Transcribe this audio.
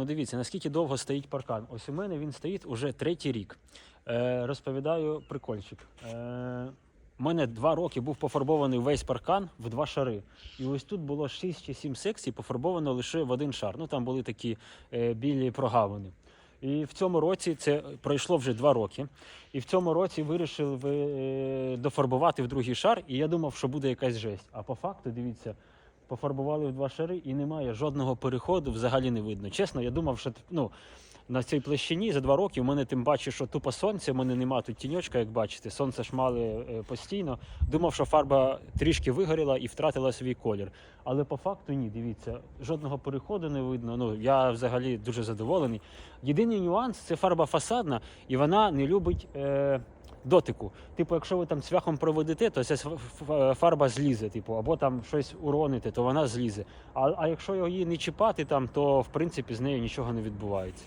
ну дивіться, наскільки довго стоїть паркан. Ось у мене він стоїть уже третій рік. Е, розповідаю прикольчик. Е, у мене два роки був пофарбований весь паркан в два шари. І ось тут було 6 чи 7 секцій, пофарбовано лише в один шар. Ну там були такі е, білі прогавини. І в цьому році це пройшло вже два роки. І в цьому році вирішили е, дофарбувати в другий шар. І я думав, що буде якась жесть. А по факту, дивіться, пофарбували в два шари і немає жодного переходу, взагалі не видно. Чесно, я думав, що ну, на цій площині за два роки у мене тим паче, що тупо сонце, у мене нема тут тіньочка, як бачите, сонце шмали е, постійно. Думав, що фарба трішки вигоріла і втратила свій колір. Але по факту ні, дивіться, жодного переходу не видно. Ну я взагалі дуже задоволений. Єдиний нюанс це фарба фасадна, і вона не любить. Е, Дотику, типу, якщо ви там цвяхом проведете, то ця фарба злізе, типу, або там щось уроните, то вона злізе. А, а якщо її не чіпати, там, то в принципі з нею нічого не відбувається.